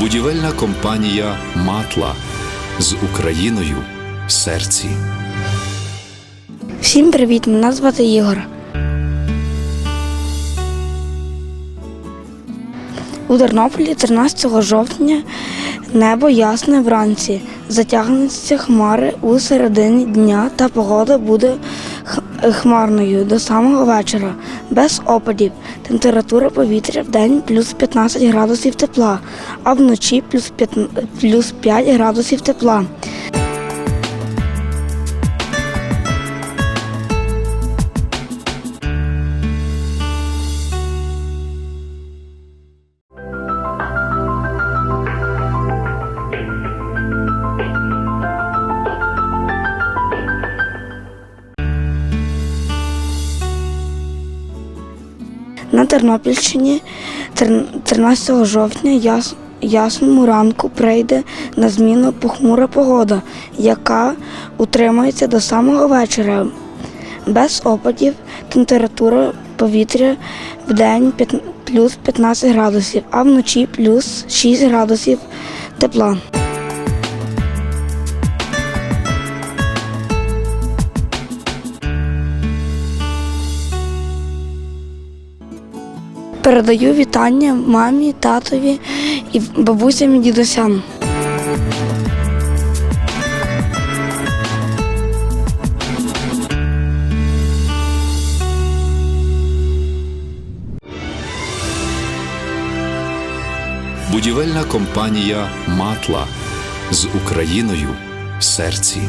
Будівельна компанія Матла з Україною в серці. Всім привіт! Мене звати Ігор. У Тернополі 13 жовтня небо ясне вранці. Затягнуться хмари у середині дня та погода буде хмарною до самого вечора, без опадів. Температура повітря в день плюс 15 градусів тепла, а вночі плюс 5 градусів тепла. На Тернопільщині 13 жовтня яс- ясному ранку прийде на зміну похмура погода, яка утримається до самого вечора. Без опадів температура повітря в день плюс 15 градусів, а вночі плюс 6 градусів тепла. Передаю вітання мамі, татові і бабусям і дідусям. Будівельна компанія Матла з Україною в серці.